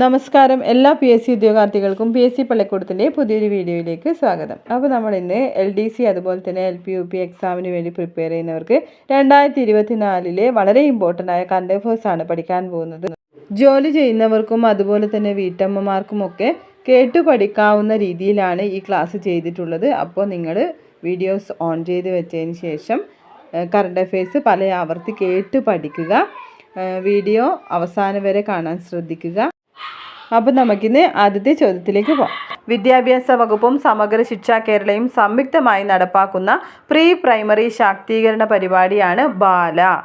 നമസ്കാരം. എല്ലാ P S C ഉദ്യോഗാർത്ഥികൾക്കും പി എസ് സി പള്ളിക്കൂടത്തിന്റെ പുതിയൊരു വീഡിയോയിലേക്ക് സ്വാഗതം. അപ്പോൾ നമ്മൾ ഇന്ന് എൽ ഡി സി അതുപോലെ തന്നെ എൽ പി യു പി എക്സാമിന് വേണ്ടി പ്രിപ്പയർ ചെയ്യുന്നവർക്ക് രണ്ടായിരത്തി ഇരുപത്തി നാലിലെ വളരെ ഇമ്പോർട്ടന്റ് ആയ കണ്ടഫേഴ്സ് ആണ് പഠിക്കാൻ പോകുന്നത്. ജോലി ചെയ്യുന്നവർക്കും അതുപോലെ തന്നെ വീട്ടമ്മമാർക്കും ഒക്കെ കേട്ടു പഠിക്കാവുന്ന രീതിയിലാണ് ഈ ക്ലാസ് ചെയ്തിട്ടുള്ളത്. അപ്പോൾ നിങ്ങൾ വീഡിയോസ് ഓൺ ചെയ്ത് വെച്ചതിന് ശേഷം കറണ്ട് അഫയേഴ്സ് പല ആവർത്തി കേട്ട് പഠിക്കുക. വീഡിയോ അവസാനം വരെ കാണാൻ ശ്രദ്ധിക്കുക. അപ്പോൾ നമുക്കിന്ന് ആദ്യത്തെ ചോദ്യത്തിലേക്ക് പോകാം വിദ്യാഭ്യാസ വകുപ്പും സമഗ്ര ശിക്ഷാ കേരളയും സംയുക്തമായി നടപ്പാക്കുന്ന പ്രീ പ്രൈമറി ശാക്തീകരണ പരിപാടിയാണ് ബാല.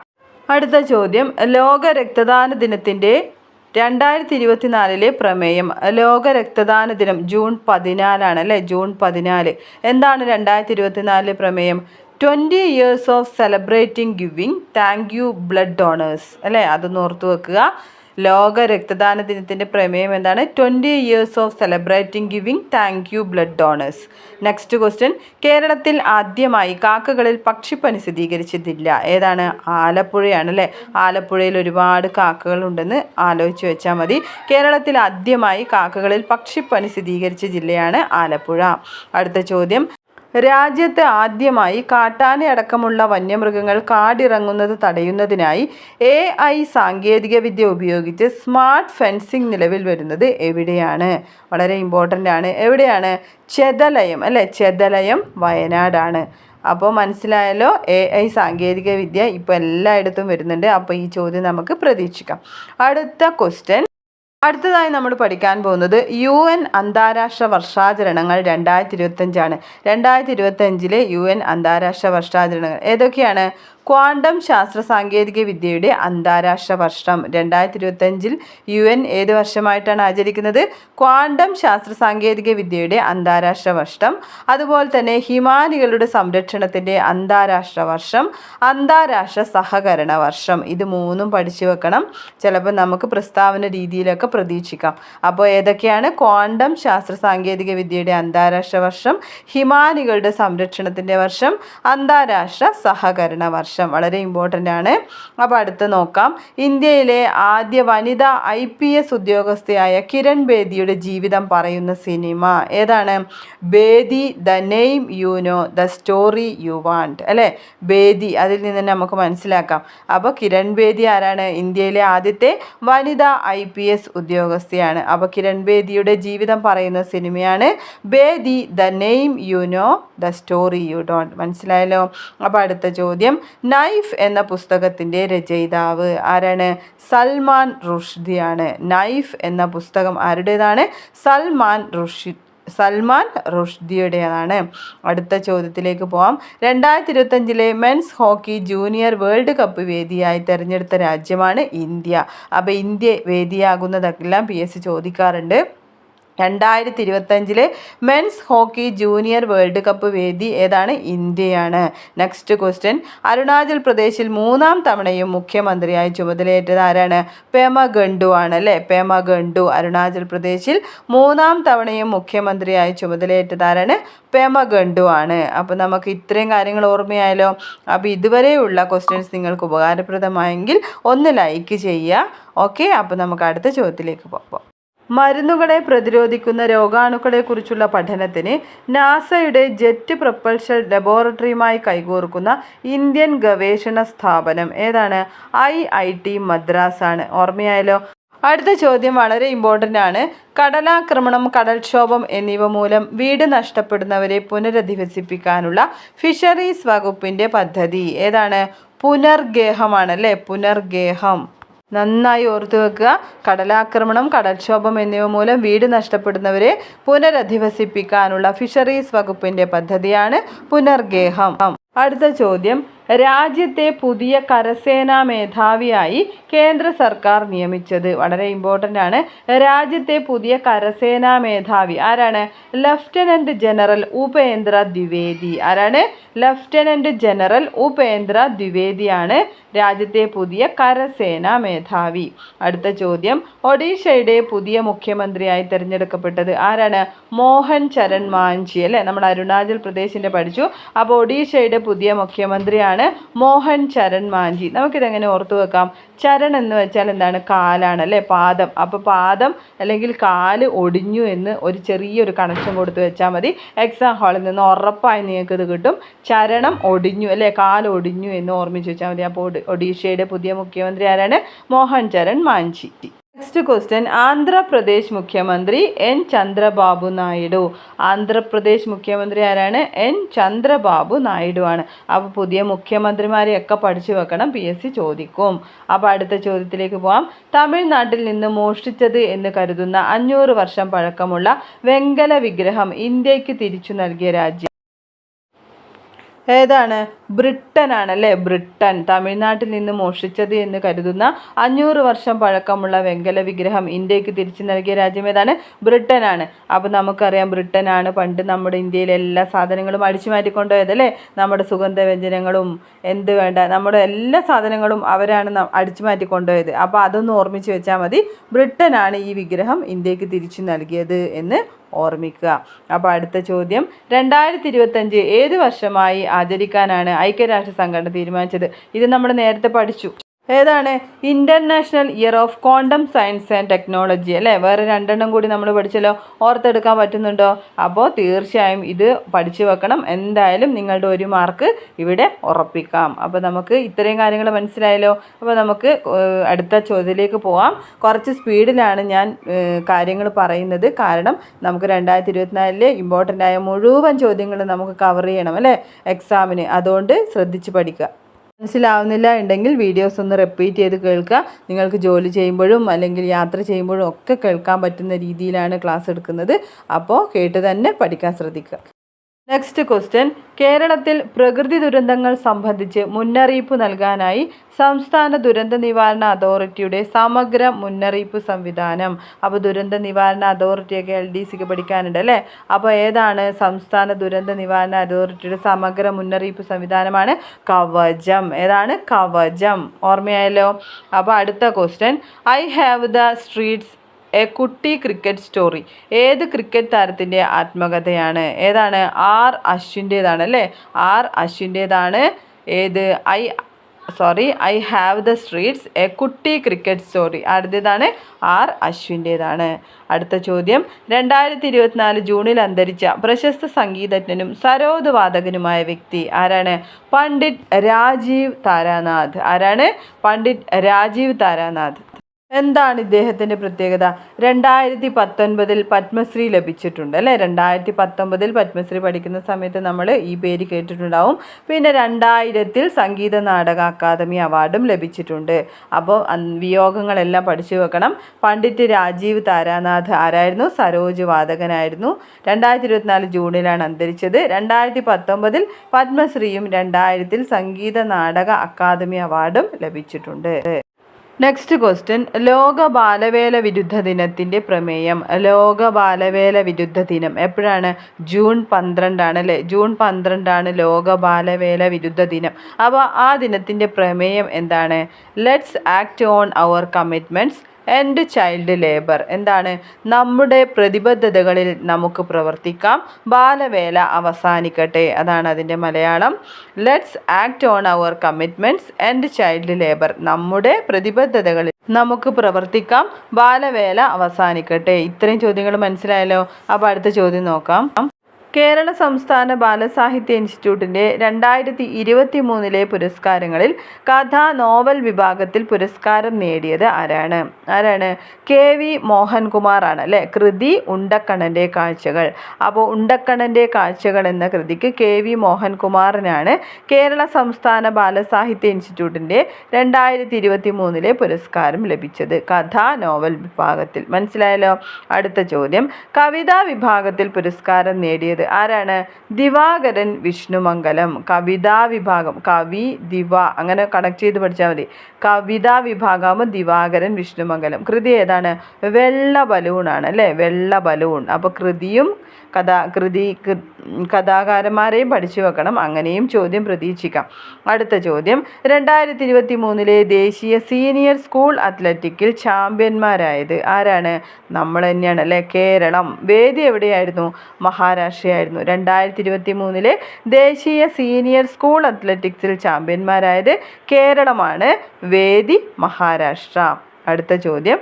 അടുത്ത ചോദ്യം ലോക രക്തദാന ദിനത്തിന്റെ രണ്ടായിരത്തി ഇരുപത്തിനാലിലെ പ്രമേയം. ലോക രക്തദാന ദിനം ജൂൺ പതിനാലാണ് അല്ലേ? ജൂൺ പതിനാല്. എന്താണ് രണ്ടായിരത്തി ഇരുപത്തിനാലിലെ പ്രമേയം? Twenty years of celebrating giving thank you blood donors. അല്ലേ? അതൊന്ന് ഓർത്ത് വെക്കുക. ലോക രക്തദാന ദിനത്തിന്റെ പ്രമേയം എന്താണ്? Twenty years of celebrating giving thank you blood donors next question കേരളത്തിൽ ആദ്യമായി കാക്കകളിൽ പക്ഷിപ്പനി സ്ഥിരീകരിച്ചതില്ല ഏതാണ്? ആലപ്പുഴയാണ് അല്ലേ? ആലപ്പുഴയിൽ ഒരുപാട് കാക്കകളുണ്ടെന്ന് ആലോചിച്ച് വെച്ചാൽ മതി. കേരളത്തിൽ ആദ്യമായി കാക്കകളിൽ പക്ഷിപ്പനി സ്ഥിരീകരിച്ച ജില്ലയാണ് ആലപ്പുഴ. അടുത്ത ചോദ്യം. രാജ്യത്ത് ആദ്യമായി കാട്ടാന അടക്കമുള്ള വന്യമൃഗങ്ങൾ കാടിറങ്ങുന്നത് തടയുന്നതിനായി എ ഐ സാങ്കേതികവിദ്യ ഉപയോഗിച്ച് സ്മാർട്ട് ഫെൻസിങ് നിലവിൽ വരുന്നത് എവിടെയാണ്? വളരെ ഇമ്പോർട്ടന്റ് ആണ്. എവിടെയാണ്? ചെതലയം അല്ലേ? ചെതലയം വയനാടാണ്. അപ്പോൾ മനസ്സിലായല്ലോ? എ ഐ സാങ്കേതികവിദ്യ ഇപ്പോൾ എല്ലായിടത്തും വരുന്നുണ്ട്. അപ്പോൾ ഈ ചോദ്യം നമുക്ക് പ്രതീക്ഷിക്കാം. അടുത്ത ക്വസ്റ്റ്യൻ അടുത്തതായി നമ്മൾ പഠിക്കാൻ പോകുന്നത് യു എൻ അന്താരാഷ്ട്ര വർഷാചരണങ്ങൾ രണ്ടായിരത്തി ഇരുപത്തഞ്ചാണ്. രണ്ടായിരത്തി ഇരുപത്തഞ്ചിലെ യു എൻ അന്താരാഷ്ട്ര വർഷാചരണങ്ങൾ ഏതൊക്കെയാണ്? ക്വാണ്ടം ശാസ്ത്ര സാങ്കേതിക വിദ്യയുടെ അന്താരാഷ്ട്ര വർഷം. രണ്ടായിരത്തി ഇരുപത്തഞ്ചിൽ യു എൻ ഏത് വർഷമായിട്ടാണ് ആചരിക്കുന്നത്? ക്വാണ്ടം ശാസ്ത്ര സാങ്കേതിക വിദ്യയുടെ അന്താരാഷ്ട്ര വർഷം. അതുപോലെ തന്നെ ഹിമാനികളുടെ സംരക്ഷണത്തിന്റെ അന്താരാഷ്ട്ര വർഷം. അന്താരാഷ്ട്ര സഹകരണ വർഷം. ഇത് മൂന്നും പഠിച്ചു വെക്കണം. ചിലപ്പോൾ നമുക്ക് പ്രസ്താവന രീതിയിലൊക്കെ പ്രതീക്ഷിക്കാം. അപ്പോൾ ഏതൊക്കെയാണ്? ക്വാണ്ടം ശാസ്ത്ര സാങ്കേതിക വിദ്യയുടെ അന്താരാഷ്ട്ര വർഷം ഹിമാനികളുടെ സംരക്ഷണത്തിന്റെ വർഷം അന്താരാഷ്ട്ര സഹകരണ വർഷം. വളരെ ഇമ്പോർട്ടന്റ് ആണ്. അപ്പോൾ അടുത്ത് നോക്കാം. ഇന്ത്യയിലെ ആദ്യ വനിതാ ഐ പി എസ് ഉദ്യോഗസ്ഥയായ കിരൺ ബേദിയുടെ ജീവിതം പറയുന്ന സിനിമ ഏതാണ്? Bedi the name you know the story you want. അല്ലേ? ബേദി അതിൽ നിന്ന് തന്നെ നമുക്ക് മനസ്സിലാക്കാം. അപ്പോൾ കിരൺ ബേദി ആരാണ്? ഇന്ത്യയിലെ ആദ്യത്തെ വനിതാ ഐ പി എസ് ഉദ്യോഗസ്ഥയാണ്. അപ്പോൾ കിരൺ ബേദിയുടെ ജീവിതം പറയുന്ന സിനിമയാണ് Bedi the name you know the story you don't. മനസ്സിലായല്ലോ? അപ്പോൾ അടുത്ത ചോദ്യം. നൈഫ് എന്ന പുസ്തകത്തിന്റെ രചയിതാവ് ആരാണ്? സൽമാൻ റുഷ്ദിയാണ്. നൈഫ് എന്ന പുസ്തകം ആരുടേതാണ്? സൽമാൻ റുഷി സൽമാൻ റുഷ്ദിയുടേതാണ്. അടുത്ത ചോദ്യത്തിലേക്ക് പോവാം. രണ്ടായിരത്തി ഇരുപത്തഞ്ചിലെ men's hockey junior world cup വേദിയായി തിരഞ്ഞെടുത്ത രാജ്യമാണ് ഇന്ത്യ. അപ്പോൾ ഇന്ത്യ വേദിയാകുന്നതെല്ലാം പി എസ് ചോദിക്കാറുണ്ട്. രണ്ടായിരത്തി ഇരുപത്തഞ്ചിലെ men's hockey junior world cup വേദി ഏതാണ്? ഇന്ത്യയാണ്. നെക്സ്റ്റ് ക്വസ്റ്റ്യൻ അരുണാചൽ പ്രദേശിൽ മൂന്നാം തവണയും മുഖ്യമന്ത്രിയായി ചുമതലയേറ്റത് ആരാണ്? പേമ ഗണ്ടു ആണ് അല്ലേ? പേമ ഗണ്ടു അരുണാചൽ പ്രദേശിൽ മൂന്നാം തവണയും മുഖ്യമന്ത്രിയായി ചുമതലയേറ്റത് ആരാണ്? പേമ ഗണ്ടു ആണ്. അപ്പോൾ നമുക്ക് ഇത്രയും കാര്യങ്ങൾ ഓർമ്മയായാലോ അപ്പോൾ ഇതുവരെയുള്ള ക്വസ്റ്റ്യൻസ് നിങ്ങൾക്ക് ഉപകാരപ്രദമായെങ്കിൽ ഒന്ന് ലൈക്ക് ചെയ്യുക. ഓക്കെ അപ്പോൾ നമുക്ക് അടുത്ത ചോദ്യത്തിലേക്ക് പോകാം. മരുന്നുകളെ പ്രതിരോധിക്കുന്ന രോഗാണുക്കളെക്കുറിച്ചുള്ള പഠനത്തിന് നാസയുടെ ജെറ്റ് പ്രൊപ്പൽഷൻ ലബോറട്ടറിയുമായി കൈകോർക്കുന്ന ഇന്ത്യൻ ഗവേഷണ സ്ഥാപനം. ഏതാണ്? ഐ ഐ ടി മദ്രാസ് ആണ് ഓർമ്മയായാലോ അടുത്ത ചോദ്യം വളരെ ഇമ്പോർട്ടന്റ് ആണ്. കടലാക്രമണം കടൽക്ഷോഭം എന്നിവ മൂലം വീട് നഷ്ടപ്പെടുന്നവരെ പുനരധിവസിപ്പിക്കാനുള്ള ഫിഷറീസ് വകുപ്പിന്റെ പദ്ധതി. ഏതാണ്? പുനർഗേഹമാണ് അല്ലേ പുനർഗേഹം. നന്നായി ഓർത്തു വെക്കുക. കടലാക്രമണം കടൽക്ഷോഭം എന്നിവ മൂലം വീട് നഷ്ടപ്പെടുന്നവരെ പുനരധിവസിപ്പിക്കാനുള്ള ഫിഷറീസ് വകുപ്പിന്റെ പദ്ധതിയാണ് പുനർഗേഹം. അടുത്ത ചോദ്യം രാജ്യത്തെ പുതിയ കരസേനാ മേധാവിയായി കേന്ദ്ര സർക്കാർ നിയമിച്ചത്. വളരെ ഇമ്പോർട്ടന്റ് ആണ്. രാജ്യത്തെ പുതിയ കരസേനാ മേധാവി ആരാണ്? Lieutenant general Upendra Dwivedi. ആരാണ്? ലഫ്റ്റനന്റ് ജനറൽ ഉപേന്ദ്ര ദ്വിവേദിയാണ് രാജ്യത്തെ പുതിയ കരസേനാ മേധാവി. അടുത്ത ചോദ്യം. ഒഡീഷയുടെ പുതിയ മുഖ്യമന്ത്രിയായി തിരഞ്ഞെടുക്കപ്പെട്ടത് ആരാണ്? മോഹൻ ചരൺ മാഞ്ചി. അല്ലേ? നമ്മൾ അരുണാചൽ പ്രദേശിന്റെ പഠിച്ചു. അപ്പോൾ ഒഡീഷയുടെ പുതിയ മുഖ്യമന്ത്രിയാണ് ഏതാണ് മോഹൻ ചരൺ മാഞ്ചി. നമുക്കിതെങ്ങനെ ഓർത്തു വെക്കാം? ചരൺ എന്ന് വെച്ചാൽ എന്താണ്? കാലാണ് അല്ലേ? പാദം. അപ്പോൾ പാദം അല്ലെങ്കിൽ കാൽ ഒടിഞ്ഞു എന്ന് ഒരു ചെറിയൊരു കണക്ഷൻ കൊടുത്ത് വെച്ചാൽ മതി. എക്സാം ഹാളിൽ നിന്ന് ഉറപ്പായി നിങ്ങൾക്ക് ഇത് കിട്ടും. ചരണം ഒടിഞ്ഞു അല്ലേ? കാൽ ഒടിഞ്ഞു എന്ന് ഓർമ്മിച്ച് വെച്ചാൽ മതി. അപ്പോൾ ഒഡീഷയുടെ പുതിയ മുഖ്യമന്ത്രി ആരാണ്? മോഹൻ ചരൺ മാഞ്ചി. നെക്സ്റ്റ് ക്വസ്റ്റ്യൻ ആന്ധ്രാപ്രദേശ് മുഖ്യമന്ത്രി എൻ ചന്ദ്രബാബു നായിഡു ആന്ധ്രാപ്രദേശ് മുഖ്യമന്ത്രി ആരാണ്? എൻ ചന്ദ്രബാബു നായിഡു ആണ്. അപ്പോൾ പുതിയ മുഖ്യമന്ത്രിമാരെയൊക്കെ പഠിച്ചു വെക്കണം പി എസ് സി ചോദിക്കും. അപ്പോൾ അടുത്ത ചോദ്യത്തിലേക്ക് പോകാം തമിഴ്നാട്ടിൽ നിന്ന് മോഷ്ടിച്ചത് എന്ന് കരുതുന്ന അഞ്ഞൂറ് വർഷം പഴക്കമുള്ള വെങ്കല വിഗ്രഹം ഇന്ത്യയ്ക്ക് തിരിച്ചു നൽകിയ രാജ്യം. ഏതാണ്? ബ്രിട്ടൻ അല്ലേ ബ്രിട്ടൻ. തമിഴ്നാട്ടിൽ നിന്ന് മോഷ്ടിച്ചത് എന്ന് കരുതുന്ന അഞ്ഞൂറ് വർഷം പഴക്കമുള്ള വെങ്കല വിഗ്രഹം ഇന്ത്യയ്ക്ക് തിരിച്ചു നൽകിയ രാജ്യം ഏതാണ്? ബ്രിട്ടൻ ആണ് അപ്പോൾ നമുക്കറിയാം ബ്രിട്ടനാണ് പണ്ട് നമ്മുടെ ഇന്ത്യയിലെ എല്ലാ സാധനങ്ങളും അടിച്ചു മാറ്റിക്കൊണ്ടുപോയത് അല്ലേ നമ്മുടെ സുഗന്ധവ്യഞ്ജനങ്ങളും എന്ത് വേണ്ട നമ്മുടെ എല്ലാ സാധനങ്ങളും അവരാണ് അടിച്ചു മാറ്റിക്കൊണ്ടുപോയത് അപ്പോൾ അതൊന്ന് ഓർമ്മിച്ച് വെച്ചാൽ മതി ബ്രിട്ടനാണ് ഈ വിഗ്രഹം ഇന്ത്യയ്ക്ക് തിരിച്ചു നൽകിയത് എന്ന് ഓർമ്മിക്കുക. അപ്പോൾ അടുത്ത ചോദ്യം. രണ്ടായിരത്തി ഇരുപത്തഞ്ച് ഏത് വർഷമായി ആചരിക്കാനാണ് ഐക്യരാഷ്ട്ര സംഘടന തീരുമാനിച്ചത്? ഇത് നമ്മൾ നേരത്തെ പഠിച്ചു. ഏതാണ്? International year of quantum science and technology അല്ലേ? വേറെ രണ്ടെണ്ണം കൂടി നമ്മൾ പഠിച്ചല്ലോ ഓർത്തെടുക്കാൻ പറ്റുന്നുണ്ടോ? അപ്പോൾ തീർച്ചയായും ഇത് പഠിച്ചു വെക്കണം. എന്തായാലും നിങ്ങളുടെ ഒരു മാർക്ക് ഇവിടെ ഉറപ്പിക്കാം. അപ്പോൾ നമുക്ക് ഇത്രയും കാര്യങ്ങൾ മനസ്സിലായല്ലോ? അപ്പോൾ നമുക്ക് അടുത്ത ചോദ്യത്തിലേക്ക് പോവാം. കുറച്ച് സ്പീഡിലാണ് ഞാൻ കാര്യങ്ങൾ പറയുന്നത്. കാരണം നമുക്ക് രണ്ടായിരത്തി ഇരുപത്തിനാലിലെ ഇമ്പോർട്ടന്റ് ആയ മുഴുവൻ ചോദ്യങ്ങൾ നമുക്ക് കവർ ചെയ്യണം അല്ലേ? എക്സാമിന് അതുകൊണ്ട് ശ്രദ്ധിച്ച് പഠിക്കുക. മനസ്സിലാവുന്നില്ല ഉണ്ടെങ്കിൽ വീഡിയോസ് ഒന്ന് റിപ്പീറ്റ് ചെയ്ത് കേൾക്കുക. നിങ്ങൾക്ക് ജോലി ചെയ്യുമ്പോഴും അല്ലെങ്കിൽ യാത്ര ചെയ്യുമ്പോഴും ഒക്കെ കേൾക്കാൻ പറ്റുന്ന രീതിയിലാണ് ക്ലാസ് എടുക്കുന്നത്. അപ്പോൾ കേട്ട് തന്നെ പഠിക്കാൻ ശ്രദ്ധിക്കുക. നെക്സ്റ്റ് ക്വസ്റ്റ്യൻ കേരളത്തിൽ പ്രകൃതി ദുരന്തങ്ങൾ സംബന്ധിച്ച് മുന്നറിയിപ്പ് നൽകാനായി സംസ്ഥാന ദുരന്ത നിവാരണ അതോറിറ്റിയുടെ സമഗ്ര മുന്നറിയിപ്പ് സംവിധാനം. അപ്പോൾ ദുരന്ത നിവാരണ അതോറിറ്റിയൊക്കെ എൽ ഡി സിക്ക് പഠിക്കാനുണ്ട് അല്ലേ? അപ്പോൾ ഏതാണ് സംസ്ഥാന ദുരന്ത നിവാരണ അതോറിറ്റിയുടെ സമഗ്ര മുന്നറിയിപ്പ് സംവിധാനമാണ്? കവചം. ഏതാണ്? കവചം. ഓർമ്മയായല്ലോ? അപ്പോൾ അടുത്ത question I have the streets a Kutti cricket story ഏത് ക്രിക്കറ്റ് താരത്തിന്റെ ആത്മകഥയാണ്? ഏതാണ്? ആർ അശ്വിന്റേതാണ് അല്ലേ? ആർ അശ്വിന്റേതാണ്. ഏത്? I sorry I have the streets. A Kutti cricket story അടുത്തതാണ് ആർ അശ്വിന്റേതാണ്. അടുത്ത ചോദ്യം. രണ്ടായിരത്തി ഇരുപത്തിനാല് ജൂണിൽ അന്തരിച്ച പ്രശസ്ത സംഗീതജ്ഞനും സരോദ് വാദകനുമായ വ്യക്തി ആരാണ്? പണ്ഡിറ്റ് രാജീവ് താരാനാഥ്. ആരാണ്? പണ്ഡിറ്റ് രാജീവ് താരാനാഥ്. എന്താണ് ഇദ്ദേഹത്തിന്റെ പ്രത്യേകത? രണ്ടായിരത്തി പത്തൊൻപതിൽ പത്മശ്രീ ലഭിച്ചിട്ടുണ്ട് അല്ലേ? രണ്ടായിരത്തി പത്തൊമ്പതിൽ പത്മശ്രീ പഠിക്കുന്ന സമയത്ത് നമ്മൾ ഈ പേര് കേട്ടിട്ടുണ്ടാവും. പിന്നെ രണ്ടായിരത്തിൽ സംഗീത നാടക അക്കാദമി അവാർഡും ലഭിച്ചിട്ടുണ്ട്. അപ്പോൾ വിയോഗങ്ങളെല്ലാം പഠിച്ചു വെക്കണം. പണ്ഡിറ്റ് രാജീവ് താരാനാഥ് ആരായിരുന്നു? സരോജ് വാദകനായിരുന്നു രണ്ടായിരത്തി ഇരുപത്തിനാല് ജൂണിലാണ് അന്തരിച്ചത്. രണ്ടായിരത്തി പത്തൊമ്പതിൽ പത്മശ്രീയും രണ്ടായിരത്തിൽ സംഗീത നാടക അക്കാദമി അവാർഡും ലഭിച്ചിട്ടുണ്ട്. നെക്സ്റ്റ് ക്വസ്റ്റ്യൻ ലോക ബാലവേല വിരുദ്ധ ദിനത്തിന്റെ പ്രമേയം. ലോക ബാലവേല വിരുദ്ധ ദിനം എപ്പോഴാണ്? ജൂൺ പന്ത്രണ്ടാണ് അല്ലേ? ജൂൺ പന്ത്രണ്ടാണ് ലോക ബാലവേല വിരുദ്ധ ദിനം. അപ്പോൾ ആ ദിനത്തിന്റെ പ്രമേയം എന്താണ്? Let's act on our commitments end child labour എന്താണ്? നമ്മുടെ പ്രതിബദ്ധതകളിൽ നമുക്ക് പ്രവർത്തിക്കാം. ബാലവേല അവസാനിക്കട്ടെ. അതാണ് അതിന്റെ Malayalam. Let's act on our commitments end child labour നമ്മുടെ പ്രതിബദ്ധതകളിൽ നമുക്ക് പ്രവർത്തിക്കാം. ബാലവേല അവസാനിക്കട്ടെ. ഇത്രയും ചോദ്യങ്ങൾ മനസ്സിലായല്ലോ? അപ്പോൾ അടുത്ത ചോദ്യം നോക്കാം. കേരള സംസ്ഥാന ബാലസാഹിത്യ ഇൻസ്റ്റിറ്റ്യൂട്ടിന്റെ രണ്ടായിരത്തി ഇരുപത്തി മൂന്നിലെ പുരസ്കാരങ്ങളിൽ കഥാ നോവൽ വിഭാഗത്തിൽ പുരസ്കാരം നേടിയത് ആരാണ്? ആരാണ്? കെ വി മോഹൻകുമാർ ആണ് അല്ലേ? കൃതി ഉണ്ടക്കണ്ണന്റെ കാഴ്ചകൾ. അപ്പോൾ ഉണ്ടക്കണ്ണന്റെ കാഴ്ചകൾ എന്ന കൃതിക്ക് കെ വി മോഹൻകുമാറിനാണ് കേരള സംസ്ഥാന ബാലസാഹിത്യ ഇൻസ്റ്റിറ്റ്യൂട്ടിന്റെ രണ്ടായിരത്തി ഇരുപത്തി മൂന്നിലെ പുരസ്കാരം ലഭിച്ചത്. കഥാ നോവൽ വിഭാഗത്തിൽ. മനസ്സിലായല്ലോ? അടുത്ത ചോദ്യം. കവിതാ വിഭാഗത്തിൽ പുരസ്കാരം നേടിയത് ആരാണ്? ദിവാകരൻ വിഷ്ണുമംഗലം. കവിതാ വിഭാഗം. കവി ദിവ. അങ്ങനെ കണക്ട് ചെയ്ത് പഠിച്ചാൽ മതി. കവിതാ വിഭാഗമാകുമ്പോൾ ദിവാകരൻ വിഷ്ണുമംഗലം. കൃതി ഏതാണ്? വെള്ള ബലൂണാണ് അല്ലേ? വെള്ള ബലൂൺ. അപ്പോൾ കൃതിയും കഥാ കൃതി കഥാകാരന്മാരെയും പഠിച്ചു വെക്കണം. അങ്ങനെയും ചോദ്യം പ്രതീക്ഷിക്കാം. അടുത്ത ചോദ്യം. രണ്ടായിരത്തി ഇരുപത്തി മൂന്നിലെ ദേശീയ സീനിയർ സ്കൂൾ അത്ലറ്റിക്കിൽ ചാമ്പ്യന്മാരായത് ആരാണ്? നമ്മൾ തന്നെയാണ് അല്ലേ? കേരളം. വേദി എവിടെയായിരുന്നു? മഹാരാഷ്ട്രയായിരുന്നു. രണ്ടായിരത്തി ഇരുപത്തി മൂന്നിലെ ദേശീയ സീനിയർ സ്കൂൾ അത്ലറ്റിക്സിൽ ചാമ്പ്യന്മാരായത് കേരളമാണ്. വേദി മഹാരാഷ്ട്ര. അടുത്ത ചോദ്യം.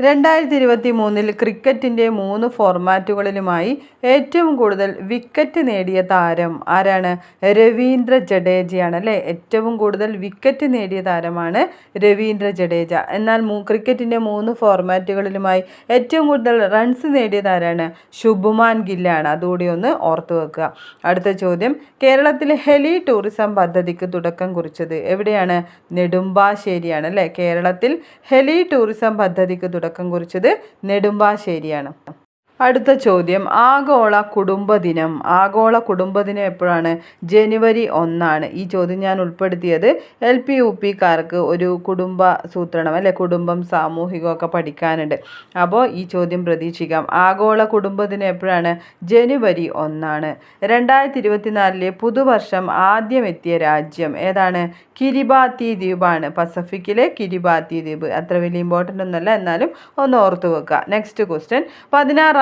രണ്ടായിരത്തി ഇരുപത്തി മൂന്നിൽ ക്രിക്കറ്റിന്റെ മൂന്ന് ഫോർമാറ്റുകളിലുമായി ഏറ്റവും കൂടുതൽ വിക്കറ്റ് നേടിയ താരം ആരാണ്? രവീന്ദ്ര ജഡേജയാണ് അല്ലേ ഏറ്റവും കൂടുതൽ വിക്കറ്റ് നേടിയ താരമാണ് രവീന്ദ്ര ജഡേജ. എന്നാൽ മൂ ക്രിക്കറ്റിന്റെ മൂന്ന് ഫോർമാറ്റുകളിലുമായി ഏറ്റവും കൂടുതൽ റൺസ് നേടിയ താരമാണ് ശുഭുമാൻ ഗില്ലാണ്. അതുകൂടി ഒന്ന് ഓർത്തു വെക്കുക. അടുത്ത ചോദ്യം. കേരളത്തിലെ ഹെലി ടൂറിസം പദ്ധതിക്ക് തുടക്കം കുറിച്ചത് എവിടെയാണ്? നെടുമ്പാശ്ശേരിയാണ് അല്ലേ? കേരളത്തിൽ ഹെലി ടൂറിസം പദ്ധതിക്ക് തുടക്കം കുറിച്ചത് നെടുമ്പാശ്ശേരിയാണ്. അടുത്ത ചോദ്യം. ആഗോള കുടുംബ ദിനം ആഗോള കുടുംബ ദിനം എപ്പോഴാണ്? ജനുവരി ഒന്നാണ്. ഈ ചോദ്യം ഞാൻ ഉൾപ്പെടുത്തിയത് എൽ പി യു പിക്കാർക്ക് ഒരു കുടുംബ സൂത്രണം അല്ലെ? കുടുംബം സാമൂഹികമൊക്കെ പഠിക്കാനുണ്ട്. അപ്പോൾ ഈ ചോദ്യം പ്രതീക്ഷിക്കാം. ആഗോള കുടുംബ ദിനം എപ്പോഴാണ്? ജനുവരി ഒന്നാണ്. രണ്ടായിരത്തി ഇരുപത്തിനാലിലെ പുതുവർഷം ആദ്യം എത്തിയ രാജ്യം ഏതാണ്? കിരിബാത്തി ദ്വീപാണ്. പസഫിക്കിലെ കിരിബാത്തി ദ്വീപ്. അത്ര വലിയ ഇമ്പോർട്ടന്റ് ഒന്നല്ല എന്നാലും ഒന്ന് ഓർത്ത് വെക്കുക. നെക്സ്റ്റ് ക്വസ്റ്റ്യൻ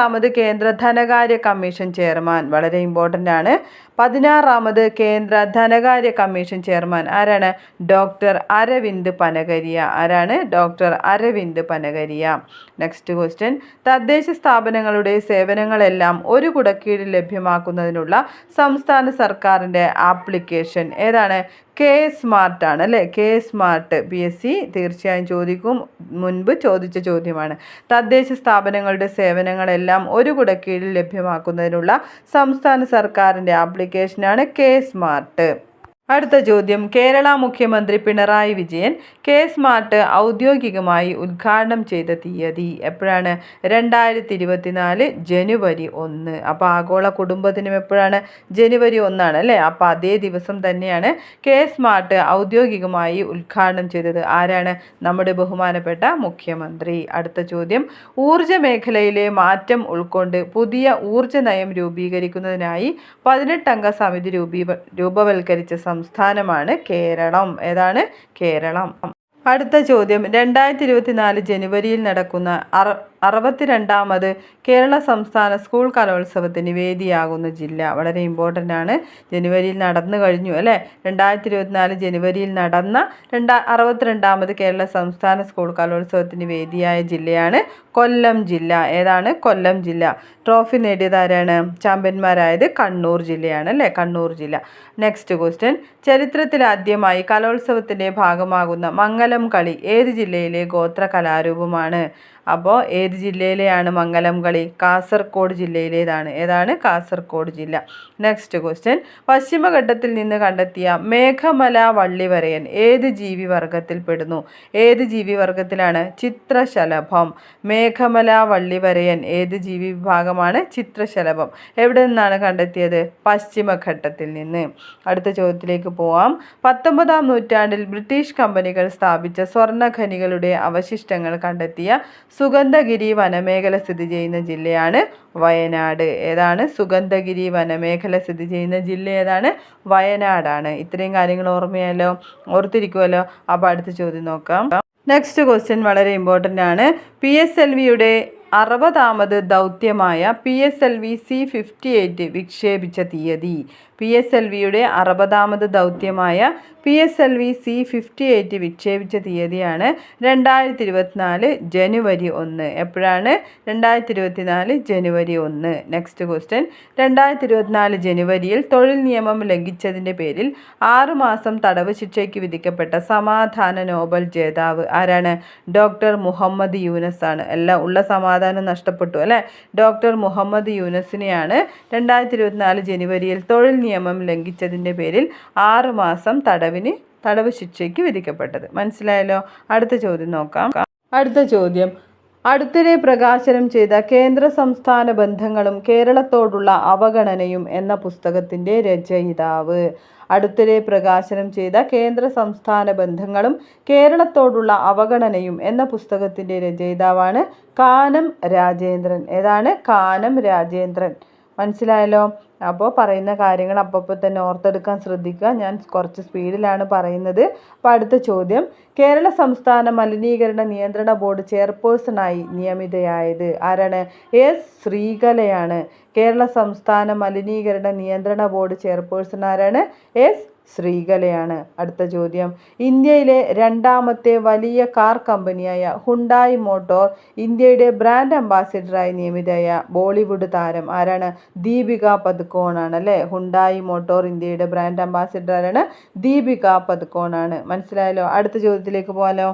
പതിനാറാമത് കേന്ദ്ര ധനകാര്യ കമ്മീഷൻ ചെയർമാൻ. വളരെ ഇമ്പോർട്ടന്റ് ആണ്. പതിനാറാമത് കേന്ദ്ര ധനകാര്യ കമ്മീഷൻ ചെയർമാൻ ആരാണ്? ഡോക്ടർ അരവിന്ദ് പനകരിയ. ആരാണ്? Doctor Arvind Panagariya. Next question തദ്ദേശ സ്ഥാപനങ്ങളുടെ സേവനങ്ങളെല്ലാം ഒരു കുടക്കീഴിൽ ലഭ്യമാക്കുന്നതിനുള്ള സംസ്ഥാന സർക്കാരിന്റെ ആപ്ലിക്കേഷൻ ഏതാണ്? കെ സ്മാർട്ട് ആണ് അല്ലേ? K smart P S C തീർച്ചയായും ചോദിക്കും. മുൻപ് ചോദിച്ച ചോദ്യമാണ്. തദ്ദേശ സ്ഥാപനങ്ങളുടെ സേവനങ്ങളെല്ലാം ഒരു കുടക്കീഴിൽ ലഭ്യമാക്കുന്നതിനുള്ള സംസ്ഥാന സർക്കാരിന്റെ ആപ്ലിക്കേഷനാണ് കെ സ്മാർട്ട്. അടുത്ത ചോദ്യം. കേരള മുഖ്യമന്ത്രി പിണറായി വിജയൻ കെ സ്മാർട്ട് ഔദ്യോഗികമായി ഉദ്ഘാടനം ചെയ്ത തീയതി എപ്പോഴാണ്? രണ്ടായിരത്തി ഇരുപത്തിനാല് ജനുവരി ഒന്ന്. അപ്പോൾ ആഗോള കുടുംബദിനം എപ്പോഴാണ്? ജനുവരി ഒന്നാണ് അല്ലേ? അപ്പോൾ അതേ ദിവസം തന്നെയാണ് കെ സ്മാർട്ട് ഔദ്യോഗികമായി ഉദ്ഘാടനം ചെയ്തത്. ആരാണ്? നമ്മുടെ ബഹുമാനപ്പെട്ട മുഖ്യമന്ത്രി. അടുത്ത ചോദ്യം. ഊർജ മേഖലയിലെ മാറ്റം ഉൾക്കൊണ്ട് പുതിയ ഊർജ നയം രൂപീകരിക്കുന്നതിനായി പതിനെട്ടംഗ സമിതി രൂപീ രൂപവൽക്കരിച്ച സംസ്ഥാനമാണ് കേരളം. ഏതാണ്? കേരളം. അടുത്ത ചോദ്യം. രണ്ടായിരത്തി ഇരുപത്തിനാല് ജനുവരിയിൽ നടക്കുന്ന അറ അറുപത്തിരണ്ടാമത് കേരള സംസ്ഥാന സ്കൂൾ കലോത്സവത്തിന് വേദിയാകുന്ന ജില്ല. വളരെ ഇമ്പോർട്ടന്റ് ആണ്. ജനുവരിയിൽ നടന്നു കഴിഞ്ഞു അല്ലേ? രണ്ടായിരത്തി ഇരുപത്തിനാല് ജനുവരിയിൽ നടന്ന രണ്ടാ അറുപത്തിരണ്ടാമത് കേരള സംസ്ഥാന സ്കൂൾ കലോത്സവത്തിന് വേദിയായ ജില്ലയാണ് കൊല്ലം ജില്ല. ഏതാണ്? കൊല്ലം ജില്ല. ട്രോഫി നേടിയതാരാണ്? ചാമ്പ്യന്മാരായത് കണ്ണൂർ ജില്ലയാണ് അല്ലേ? കണ്ണൂർ ജില്ല. നെക്സ്റ്റ് ക്വസ്റ്റ്യൻ ചരിത്രത്തിൽ ആദ്യമായി കലോത്സവത്തിന്റെ ഭാഗമാകുന്ന മംഗലം കളി ഏത് ജില്ലയിലെ ഗോത്ര കലാരൂപമാണ്? അപ്പോൾ ഏത് ജില്ലയിലെയാണ് മംഗലം കളി? കാസർഗോഡ് ജില്ലയിലേതാണ്. ഏതാണ്? കാസർഗോഡ് ജില്ല. നെക്സ്റ്റ് ക്വസ്റ്റ്യൻ പശ്ചിമഘട്ടത്തിൽ നിന്ന് കണ്ടെത്തിയ മേഘമല വള്ളിവരയൻ ഏത് ജീവി വർഗത്തിൽപ്പെടുന്നു ഏത് ജീവി വർഗത്തിലാണ് ചിത്രശലഭം? മേഘമല വള്ളിവരയൻ ഏത് ജീവി വിഭാഗമാണ് ചിത്രശലഭം? എവിടെ നിന്നാണ് കണ്ടെത്തിയത്? പശ്ചിമഘട്ടത്തിൽ നിന്ന്. അടുത്ത ചോദ്യത്തിലേക്ക് പോവാം. പത്തൊമ്പതാം നൂറ്റാണ്ടിൽ ബ്രിട്ടീഷ് കമ്പനികൾ സ്ഥാപിച്ച സ്വർണ ഖനികളുടെ അവശിഷ്ടങ്ങൾ കണ്ടെത്തിയ സുഗന്ധഗിരി വനമേഖല സ്ഥിതി ചെയ്യുന്ന ജില്ലയാണ് വയനാട്. ഏതാണ്? സുഗന്ധഗിരി വനമേഖല സ്ഥിതി ചെയ്യുന്ന ജില്ല ഏതാണ്? വയനാടാണ്. ഇത്രയും കാര്യങ്ങൾ ഓർമ്മയല്ലോ ഓർത്തിരിക്കുമല്ലോ അപ്പോൾ അടുത്ത ചോദ്യം നോക്കാം. നെക്സ്റ്റ് ക്വസ്റ്റ്യൻ വളരെ ഇമ്പോർട്ടന്റ് ആണ്. പി എസ് എൽ വിയുടെ അറുപതാമത് ദൗത്യമായ P S L V C fifty eight വിക്ഷേപിച്ച തീയതി. പി എസ് എൽ വിയുടെ അറുപതാമത് ദൗത്യമായ P S L V C fifty eight വിക്ഷേപിച്ച തീയതിയാണ് രണ്ടായിരത്തി ഇരുപത്തിനാല് ജനുവരി ഒന്ന്. എപ്പോഴാണ്? രണ്ടായിരത്തി ഇരുപത്തിനാല് ജനുവരി ഒന്ന്. നെക്സ്റ്റ് ക്വസ്റ്റ്യൻ രണ്ടായിരത്തി ഇരുപത്തിനാല് ജനുവരിയിൽ തൊഴിൽ നിയമം ലംഘിച്ചതിന്റെ പേരിൽ ആറുമാസം തടവ് ശിക്ഷയ്ക്ക് വിധിക്കപ്പെട്ട സമാധാന നോബൽ ജേതാവ് ആരാണ്? ഡോക്ടർ മുഹമ്മദ് യൂനസ് ആണ്. എല്ലാം ഉള്ള സമാധാനം നഷ്ടപ്പെട്ടു അല്ലേ? ഡോക്ടർ മുഹമ്മദ് യൂനസിനെയാണ് രണ്ടായിരത്തി ഇരുപത്തിനാല് ജനുവരിയിൽ തൊഴിൽ നിയമം ലംഘിച്ചതിന്റെ പേരിൽ ആറുമാസം തടവിന് തടവ് ശിക്ഷയ്ക്ക് വിധിക്കപ്പെട്ടത്. മനസ്സിലായല്ലോ? അടുത്ത ചോദ്യം നോക്കാം. അടുത്ത ചോദ്യം. അടുത്തിടെ പ്രകാശനം ചെയ്ത കേന്ദ്ര സംസ്ഥാന ബന്ധങ്ങളും കേരളത്തോടുള്ള അവഗണനയും എന്ന പുസ്തകത്തിന്റെ രചയിതാവ്. അടുത്തിടെ പ്രകാശനം ചെയ്ത കേന്ദ്ര സംസ്ഥാന ബന്ധങ്ങളും കേരളത്തോടുള്ള അവഗണനയും എന്ന പുസ്തകത്തിന്റെ രചയിതാവാണ് കാനം രാജേന്ദ്രൻ. ഏതാണ്? കാനം രാജേന്ദ്രൻ. മനസ്സിലായല്ലോ? അപ്പോൾ പറയുന്ന കാര്യങ്ങൾ അപ്പോൾ തന്നെ ഓർത്തെടുക്കാൻ ശ്രദ്ധിക്കുക. ഞാൻ കുറച്ച് സ്പീഡിലാണ് പറയുന്നത്. അപ്പോൾ അടുത്ത ചോദ്യം. കേരള സംസ്ഥാന മലിനീകരണ നിയന്ത്രണ ബോർഡ് ചെയർപേഴ്സണായി നിയമിതയായത് ആരാണ്? എസ്. ശ്രീകലയാണ്. കേരള സംസ്ഥാന മലിനീകരണ നിയന്ത്രണ ബോർഡ് ചെയർപേഴ്സൺ ആരാണ്? എസ്. ശ്രീകലയാണ് അടുത്ത ചോദ്യം. ഇന്ത്യയിലെ രണ്ടാമത്തെ വലിയ കാർ കമ്പനിയായ ഹുണ്ടായി മോട്ടോർ ഇന്ത്യയുടെ ബ്രാൻഡ് അംബാസിഡറായി നിയമിതയായ ബോളിവുഡ് താരം ആരാണ്? ദീപിക പതുക്കോണാണ് അല്ലേ ഹുണ്ടായി മോട്ടോർ ഇന്ത്യയുടെ ബ്രാൻഡ് അംബാസിഡർ ആരാണ് ദീപിക പതുക്കോണാണ് മനസ്സിലായല്ലോ? അടുത്ത ചോദ്യത്തിലേക്ക് പോകാലോ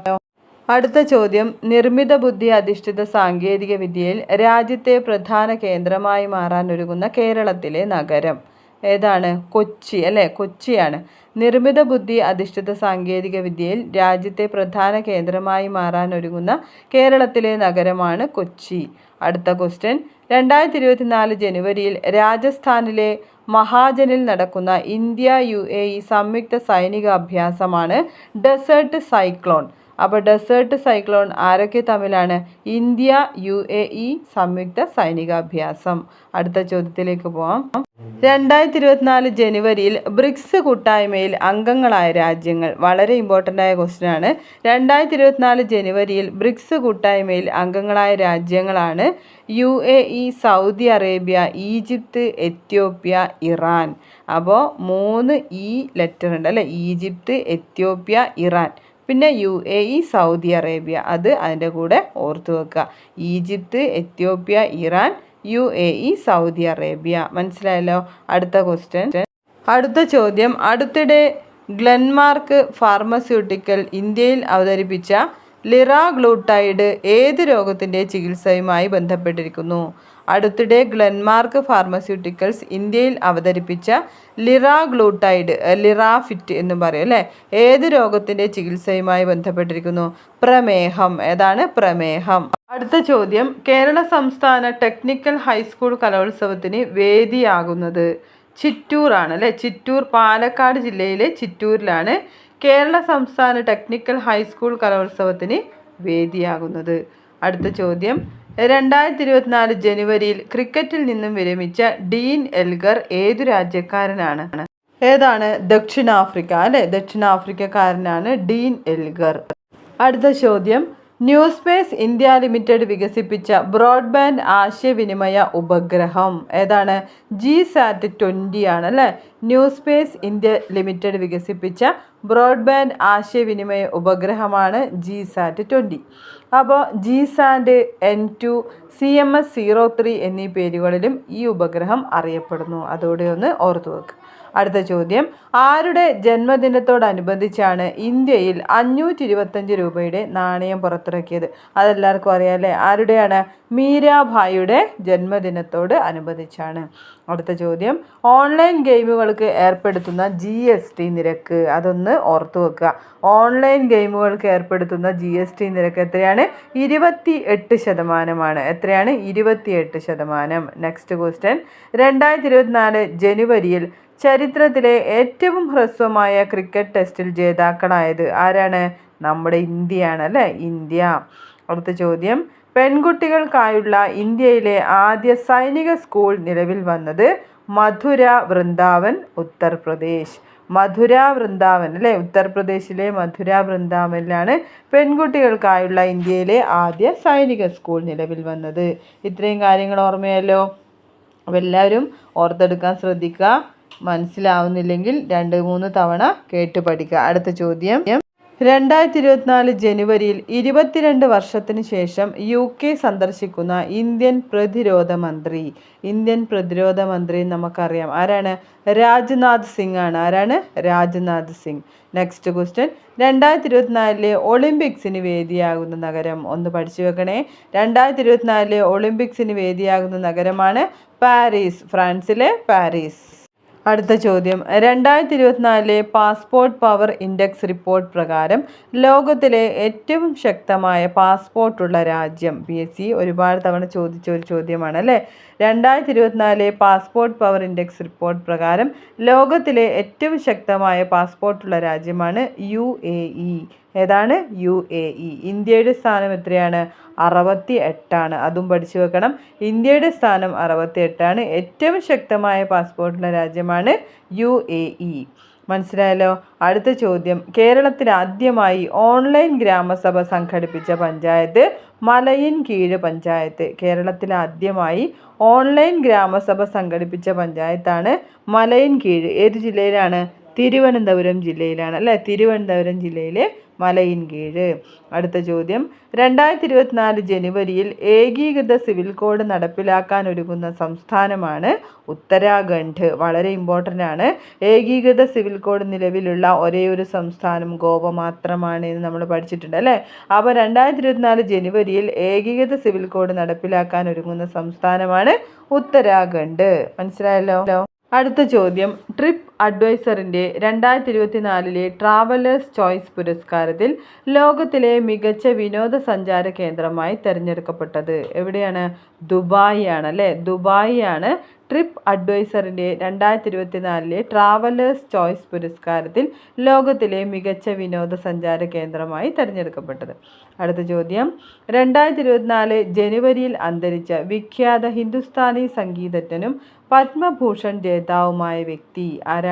അടുത്ത ചോദ്യം. നിർമ്മിത ബുദ്ധി അധിഷ്ഠിത സാങ്കേതിക വിദ്യയിൽ രാജ്യത്തെ പ്രധാന കേന്ദ്രമായി മാറാൻ ഒരുങ്ങുന്ന കേരളത്തിലെ നഗരം. ഏതാണ്? കൊച്ചി അല്ലേ? കൊച്ചിയാണ്. നിർമ്മിത ബുദ്ധി അധിഷ്ഠിത സാങ്കേതിക വിദ്യയിൽ രാജ്യത്തെ പ്രധാന കേന്ദ്രമായി മാറാൻ ഒരുങ്ങുന്ന കേരളത്തിലെ നഗരമാണ് കൊച്ചി. അടുത്ത ക്വസ്റ്റ്യൻ രണ്ടായിരത്തി ഇരുപത്തിനാല് ജനുവരിയിൽ രാജസ്ഥാനിലെ മഹാജനിൽ നടക്കുന്ന ഇന്ത്യ യു എ ഇ സംയുക്ത സൈനിക അഭ്യാസമാണ് ഡെസേർട്ട് സൈക്ലോൺ. അപ്പോൾ ഡെസേർട്ട് സൈക്ലോൺ ആരൊക്കെ തമ്മിലാണ്? ഇന്ത്യ യു എ ഇ സംയുക്ത സൈനികാഭ്യാസം. അടുത്ത ചോദ്യത്തിലേക്ക് പോവാം. രണ്ടായിരത്തി ഇരുപത്തിനാല് ജനുവരിയിൽ ബ്രിക്സ് കൂട്ടായ്മയിൽ അംഗങ്ങളായ രാജ്യങ്ങൾ. വളരെ ഇമ്പോർട്ടന്റ് ആയ ക്വസ്റ്റ്യൻ ആണ്. രണ്ടായിരത്തി ഇരുപത്തിനാല് ജനുവരിയിൽ ബ്രിക്സ് കൂട്ടായ്മയിൽ അംഗങ്ങളായ രാജ്യങ്ങളാണ് U A E Saudi Arabia Egypt Ethiopia Iran. അപ്പോൾ മൂന്ന് ഇ ലെറ്റർ ഉണ്ട് അല്ലേ? Egypt Ethiopia Iran. പിന്നെ U A E Saudi Arabia. അത് അതിന്റെ കൂടെ ഓർത്തു വെക്കുക. Egypt Ethiopia Iran U A E Saudi Arabia. മനസ്സിലായല്ലോ? അടുത്ത ക്വസ്റ്റ്യൻ അടുത്ത ചോദ്യം. അടുത്തിടെ ഗ്ലെൻമാർക്ക് ഫാർമസ്യൂട്ടിക്കൽ ഇന്ത്യയിൽ അവതരിപ്പിച്ച ലിറാഗ്ലൂട്ടൈഡ് ഏത് രോഗത്തിന്റെ ചികിത്സയുമായി ബന്ധപ്പെട്ടിരിക്കുന്നു? അടുത്തിടെ ഗ്ലെൻമാർക്ക് ഫാർമസ്യൂട്ടിക്കൽസ് ഇന്ത്യയിൽ അവതരിപ്പിച്ച ലിറാഗ്ലൂട്ടൈഡ് ലിറാഫിറ്റ് എന്ന് പറയും അല്ലേ? ഏത് രോഗത്തിന്റെ ചികിത്സയുമായി ബന്ധപ്പെട്ടിരിക്കുന്നു? പ്രമേഹം. ഏതാണ് പ്രമേഹം? അടുത്ത ചോദ്യം കേരള സംസ്ഥാന ടെക്നിക്കൽ ഹൈസ്കൂൾ കലോത്സവത്തിന് വേദിയാകുന്നത് ചിറ്റൂറാണ് അല്ലേ? ചിറ്റൂർ പാലക്കാട് ജില്ലയിലെ ചിറ്റൂരിലാണ് കേരള സംസ്ഥാന ടെക്നിക്കൽ ഹൈസ്കൂൾ കലോത്സവത്തിന് വേദിയാകുന്നത്. അടുത്ത ചോദ്യം രണ്ടായിരത്തി ഇരുപത്തിനാല് ജനുവരിയിൽ ക്രിക്കറ്റിൽ നിന്നും വിരമിച്ച ഡീൻ എൽഗർ ഏതു രാജ്യക്കാരനാണ്? ഏതാണ്? ദക്ഷിണാഫ്രിക്ക അല്ലെ? ദക്ഷിണാഫ്രിക്കക്കാരനാണ് ഡീൻ എൽഗർ. അടുത്ത ചോദ്യം. ന്യൂസ്പേസ് ഇന്ത്യ ലിമിറ്റഡ് വികസിപ്പിച്ച ബ്രോഡ്ബാൻഡ് ആശയവിനിമയ ഉപഗ്രഹം. ഏതാണ്? ജി സാറ്റ് ട്വന്റി ആണ് അല്ലേ? ന്യൂ സ്പേസ് ഇന്ത്യ ലിമിറ്റഡ് വികസിപ്പിച്ച ബ്രോഡ്ബാൻഡ് ആശയവിനിമയ ഉപഗ്രഹമാണ് ജി സാറ്റ് ട്വന്റി അപ്പോൾ G SAT N two C M S zero three എന്നീ പേരുകളിലും ഈ ഉപഗ്രഹം അറിയപ്പെടുന്നു. അതോടെ ഒന്ന് ഓർത്തു വെക്കുക അടുത്ത ചോദ്യം. ആരുടെ ജന്മദിനത്തോടനുബന്ധിച്ചാണ് ഇന്ത്യയിൽ അഞ്ഞൂറ്റി ഇരുപത്തഞ്ച് രൂപയുടെ നാണയം പുറത്തിറക്കിയത്? അതെല്ലാവർക്കും അറിയാം അല്ലേ? ആരുടെയാണ്? മീരാഭായിയുടെ ജന്മദിനത്തോട് അനുബന്ധിച്ചാണ്. അടുത്ത ചോദ്യം. ഓൺലൈൻ ഗെയിമുകൾക്ക് ഏർപ്പെടുത്തുന്ന ജി എസ് ടി നിരക്ക്. അതൊന്ന് ഓർത്തു വെക്കുക. ഓൺലൈൻ ഗെയിമുകൾക്ക് ഏർപ്പെടുത്തുന്ന ജി എസ് ടി നിരക്ക് എത്രയാണ്? ഇരുപത്തി എട്ട് ശതമാനമാണ്. എത്രയാണ്? ഇരുപത്തി എട്ട് ശതമാനം. നെക്സ്റ്റ് ക്വസ്റ്റ്യൻ രണ്ടായിരത്തി ഇരുപത്തിനാല് ജനുവരിയിൽ ചരിത്രത്തിലെ ഏറ്റവും ഹ്രസ്വമായ ക്രിക്കറ്റ് ടെസ്റ്റിൽ ജേതാക്കളായത് ആരാണ്? നമ്മുടെ ഇന്ത്യയാണ് അല്ലേ? ഇന്ത്യ. അടുത്ത ചോദ്യം. പെൺകുട്ടികൾക്കായുള്ള ഇന്ത്യയിലെ ആദ്യ സൈനിക സ്കൂൾ നിലവിൽ വന്നത് മധുര വൃന്ദാവൻ ഉത്തർപ്രദേശ്. മധുര വൃന്ദാവൻ അല്ലേ? ഉത്തർപ്രദേശിലെ മധുര വൃന്ദാവനിലാണ് പെൺകുട്ടികൾക്കായുള്ള ഇന്ത്യയിലെ ആദ്യ സൈനിക സ്കൂൾ നിലവിൽ വന്നത്. ഇത്രയും കാര്യങ്ങൾ ഓർമ്മയല്ലോ. അപ്പോൾ എല്ലാവരും ഓർത്തെടുക്കാൻ ശ്രദ്ധിക്കുക. മനസ്സിലാവുന്നില്ലെങ്കിൽ രണ്ട് മൂന്ന് തവണ കേട്ട് പഠിക്കുക. അടുത്ത ചോദ്യം. രണ്ടായിരത്തി ഇരുപത്തിനാല് ജനുവരിയിൽ ഇരുപത്തിരണ്ട് വർഷത്തിന് ശേഷം യു കെ സന്ദർശിക്കുന്ന ഇന്ത്യൻ പ്രതിരോധ മന്ത്രി. ഇന്ത്യൻ പ്രതിരോധ മന്ത്രി നമുക്കറിയാം. ആരാണ്? രാജ്നാഥ് സിംഗ് ആണ്. ആരാണ്? രാജ്നാഥ് സിംഗ്. നെക്സ്റ്റ് ക്വസ്റ്റ്യൻ രണ്ടായിരത്തി ഇരുപത്തിനാലിലെ ഒളിമ്പിക്സിന് വേദിയാകുന്ന നഗരം ഒന്ന് പഠിച്ചു വെക്കണേ. രണ്ടായിരത്തി ഇരുപത്തിനാലിലെ ഒളിമ്പിക്സിന് വേദിയാകുന്ന നഗരമാണ് പാരീസ്. ഫ്രാൻസിലെ പാരീസ്. അടുത്ത ചോദ്യം. രണ്ടായിരത്തി ഇരുപത്തിനാലിലെ പാസ്പോർട്ട് പവർ ഇൻഡെക്സ് റിപ്പോർട്ട് പ്രകാരം ലോകത്തിലെ ഏറ്റവും ശക്തമായ പാസ്പോർട്ടുള്ള രാജ്യം. പി എസ് സി ഒരുപാട് തവണ ചോദിച്ച ഒരു ചോദ്യമാണ് അല്ലേ? രണ്ടായിരത്തി ഇരുപത്തിനാലിലെ പാസ്പോർട്ട് പവർ ഇൻഡെക്സ് റിപ്പോർട്ട് പ്രകാരം ലോകത്തിലെ ഏറ്റവും ശക്തമായ പാസ്പോർട്ടുള്ള രാജ്യമാണ് യു എ ഇ. ഏതാണ്? U A E. ഇന്ത്യയുടെ സ്ഥാനം എത്രയാണ്? അറുപത്തി എട്ടാണ് അതും പഠിച്ചു വെക്കണം. ഇന്ത്യയുടെ സ്ഥാനം അറുപത്തി എട്ടാണ് ഏറ്റവും ശക്തമായ പാസ്പോർട്ടുള്ള രാജ്യമാണ് യു എ ഇ. മനസ്സിലായല്ലോ? അടുത്ത ചോദ്യം. കേരളത്തിൽ ആദ്യമായി ഓൺലൈൻ ഗ്രാമസഭ സംഘടിപ്പിച്ച പഞ്ചായത്ത് മലയിൻ കീഴ് പഞ്ചായത്ത്. കേരളത്തിൽ ആദ്യമായി ഓൺലൈൻ ഗ്രാമസഭ സംഘടിപ്പിച്ച പഞ്ചായത്താണ് മലയിൻ കീഴ്. ഏത് ജില്ലയിലാണ്? തിരുവനന്തപുരം ജില്ലയിലാണ്. അല്ലേ? തിരുവനന്തപുരം ജില്ലയിലെ മലയിൻകീഴ് അടുത്ത ചോദ്യം. രണ്ടായിരത്തി ഇരുപത്തിനാല് ജനുവരിയിൽ ഏകീകൃത സിവിൽ കോഡ് നടപ്പിലാക്കാൻ ഒരുങ്ങുന്ന സംസ്ഥാനമാണ് ഉത്തരാഖണ്ഡ്. വളരെ ഇമ്പോർട്ടന്റ് ആണ്. ഏകീകൃത സിവിൽ കോഡ് നിലവിലുള്ള ഒരേ ഒരു സംസ്ഥാനം ഗോവ മാത്രമാണ് എന്ന് നമ്മൾ പഠിച്ചിട്ടുണ്ട് അല്ലേ? അപ്പോൾ രണ്ടായിരത്തി ഇരുപത്തിനാല് ജനുവരിയിൽ ഏകീകൃത സിവിൽ കോഡ് നടപ്പിലാക്കാൻ ഒരുങ്ങുന്ന സംസ്ഥാനമാണ് ഉത്തരാഖണ്ഡ്. മനസ്സിലായല്ലോ? അടുത്ത ചോദ്യം. ട്രിപ്പ് അഡ്വൈസറിന്റെ രണ്ടായിരത്തി ഇരുപത്തിനാലിലെ ട്രാവലേഴ്സ് ചോയ്സ് പുരസ്കാരത്തിൽ ലോകത്തിലെ മികച്ച വിനോദസഞ്ചാര കേന്ദ്രമായി തിരഞ്ഞെടുക്കപ്പെട്ടത്. എവിടെയാണ്? ദുബായി ആണ് അല്ലേ? ദുബായിയാണ് ട്രിപ്പ് അഡ്വൈസറിന്റെ രണ്ടായിരത്തി ഇരുപത്തിനാലിലെ ട്രാവലേഴ്സ് ചോയ്സ് പുരസ്കാരത്തിൽ ലോകത്തിലെ മികച്ച വിനോദസഞ്ചാര കേന്ദ്രമായി തിരഞ്ഞെടുക്കപ്പെട്ടത്. അടുത്ത ചോദ്യം. രണ്ടായിരത്തി ഇരുപത്തിനാല് ജനുവരിയിൽ അന്തരിച്ച വിഖ്യാത ഹിന്ദുസ്ഥാനി സംഗീതജ്ഞനും പത്മഭൂഷൺ ജേതാവുമായ വ്യക്തി ആരാണ്?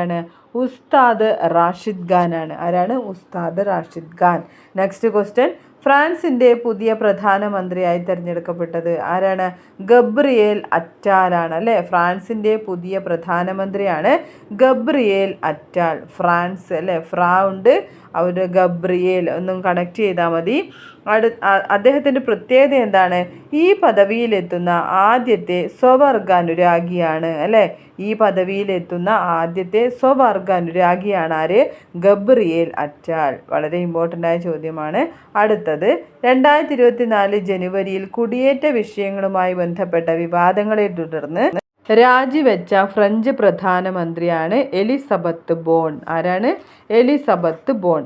ഉസ്താദ് റാഷിദ് ഖാൻ ആണ്. ആരാണ്? ഉസ്താദ് റാഷിദ് ഖാൻ. നെക്സ്റ്റ് ക്വസ്റ്റ്യൻ ഫ്രാൻസിന്റെ പുതിയ പ്രധാനമന്ത്രിയായി തിരഞ്ഞെടുക്കപ്പെട്ടത് ആരാണ്? ഗബ്രിയേൽ അറ്റാലാണ് അല്ലേ? ഫ്രാൻസിന്റെ പുതിയ പ്രധാനമന്ത്രിയാണ് ഗബ്രിയേൽ അറ്റാൽ. ഫ്രാൻസ് അല്ലേ? ഫ്രാ ഉണ്ട്. അവർ ഗബ്രിയേൽ ഒന്നും കണക്ട് ചെയ്താൽ മതി. അടു അദ്ദേഹത്തിന്റെ പ്രത്യേകത എന്താണ്? ഈ പദവിയിലെത്തുന്ന ആദ്യത്തെ സ്വവർഗാനുരാഗിയാണ് അല്ലേ? ഈ പദവിയിലെത്തുന്ന ആദ്യത്തെ സ്വവർഗാനുരാഗിയാണ് ആര്? ഗബ്രിയേൽ അറ്റാൽ വളരെ ഇമ്പോർട്ടന്റ് ആയ ചോദ്യമാണ്. അടുത്തത് രണ്ടായിരത്തി ഇരുപത്തി നാല് ജനുവരിയിൽ കുടിയേറ്റ വിഷയങ്ങളുമായി ബന്ധപ്പെട്ട വിവാദങ്ങളെ തുടർന്ന് രാജിവെച്ച ഫ്രഞ്ച് പ്രധാനമന്ത്രിയാണ് എലിസബത്ത് ബോൺ. ആരാണ്? Elisabeth Borne.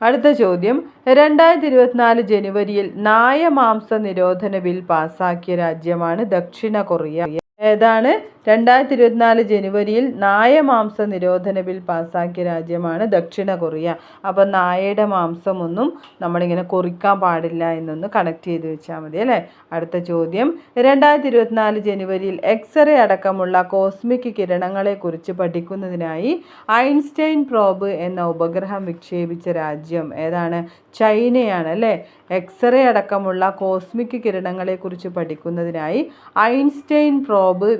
അടുത്ത ചോദ്യം. രണ്ടായിരത്തി ഇരുപത്തിനാല് ജനുവരിയിൽ നായമാംസ നിരോധന ബിൽ പാസാക്കിയ രാജ്യമാണ് ദക്ഷിണ കൊറിയ. ഏതാണ്? രണ്ടായിരത്തി ഇരുപത്തിനാല് ജനുവരിയിൽ നായ മാംസ നിരോധന ബിൽ പാസ്സാക്കിയ രാജ്യമാണ് ദക്ഷിണ കൊറിയ. അപ്പം നായയുടെ മാംസമൊന്നും നമ്മളിങ്ങനെ കൊറിക്കാൻ പാടില്ല എന്നൊന്ന് കണക്ട് ചെയ്ത് വെച്ചാൽ മതി അല്ലേ? അടുത്ത ചോദ്യം. രണ്ടായിരത്തി ഇരുപത്തിനാല് ജനുവരിയിൽ എക്സ്റേ അടക്കമുള്ള കോസ്മിക് കിരണങ്ങളെക്കുറിച്ച് പഠിക്കുന്നതിനായി ഐൻസ്റ്റൈൻ പ്രോബ് എന്ന ഉപഗ്രഹം വിക്ഷേപിച്ച രാജ്യം ഏതാണ്? ചൈനയാണ് അല്ലേ? എക്സ്റേ അടക്കമുള്ള കോസ്മിക് കിരണങ്ങളെക്കുറിച്ച് പഠിക്കുന്നതിനായി ഐൻസ്റ്റൈൻ പ്രോബ്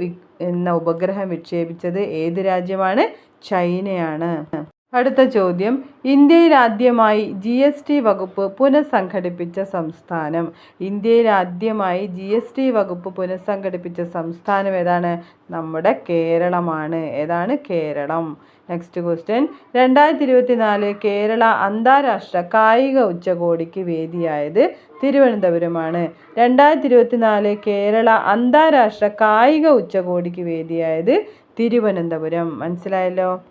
എന്ന ഉപഗ്രഹം വിക്ഷേപിച്ചത് ഏത് രാജ്യമാണ്? ചൈനയാണ്. അടുത്ത ചോദ്യം. ഇന്ത്യയിൽ ആദ്യമായി ജി എസ് ടി വകുപ്പ് പുനഃസംഘടിപ്പിച്ച സംസ്ഥാനം. ഇന്ത്യയിൽ ആദ്യമായി ജി എസ് ടി വകുപ്പ് പുനഃസംഘടിപ്പിച്ച സംസ്ഥാനം ഏതാണ്? നമ്മുടെ കേരളമാണ്. ഏതാണ്? കേരളം. നെക്സ്റ്റ് ക്വസ്റ്റ്യൻ രണ്ടായിരത്തി ഇരുപത്തി നാല് കേരള അന്താരാഷ്ട്ര കായിക ഉച്ചകോടിക്ക് വേദിയായത് തിരുവനന്തപുരമാണ്. രണ്ടായിരത്തി ഇരുപത്തി നാല് കേരള അന്താരാഷ്ട്ര കായിക ഉച്ചകോടിക്ക് വേദിയായത് തിരുവനന്തപുരം. മനസ്സിലായല്ലോ?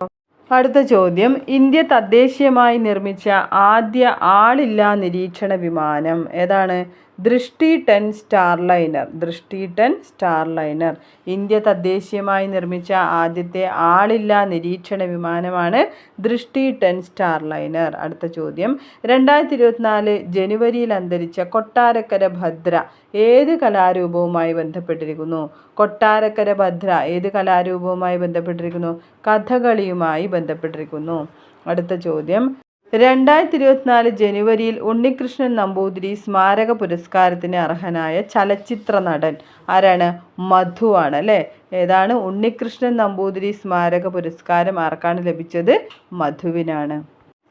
അടുത്ത ചോദ്യം. ഇന്ത്യ തദ്ദേശീയമായി നിർമ്മിച്ച ആദ്യ ആളില്ലാ നിരീക്ഷണ വിമാനം ഏതാണ്? Drishti ten Starliner Drishti ten Starliner India തദ്ദേശീയമായി നിർമ്മിച്ച ആദ്യത്തെ ആളില്ലാ നിരീക്ഷണ വിമാനമാണ് ദൃഷ്ടി ടെൻ സ്റ്റാർലൈനർ അടുത്ത ചോദ്യം. രണ്ടായിരത്തി ഇരുപത്തിനാല് ജനുവരിയിൽ അന്തരിച്ച കൊട്ടാരക്കര ഭദ്ര ഏത് കലാരൂപവുമായി ബന്ധപ്പെട്ടിരിക്കുന്നു? കൊട്ടാരക്കര ഭദ്ര ഏത് കലാരൂപവുമായി ബന്ധപ്പെട്ടിരിക്കുന്നു? കഥകളിയുമായി ബന്ധപ്പെട്ടിരിക്കുന്നു. അടുത്ത ചോദ്യം. രണ്ടായിരത്തി ഇരുപത്തിനാല് ജനുവരിയിൽ ഉണ്ണികൃഷ്ണൻ നമ്പൂതിരി സ്മാരക പുരസ്കാരത്തിന് അർഹനായ ചലച്ചിത്ര നടൻ ആരാണ്? മധു ആണ് അല്ലേ? ഏതാണ് ഉണ്ണികൃഷ്ണൻ നമ്പൂതിരി സ്മാരക പുരസ്കാരം ആർക്കാണ് ലഭിച്ചത്? മധുവിനാണ്.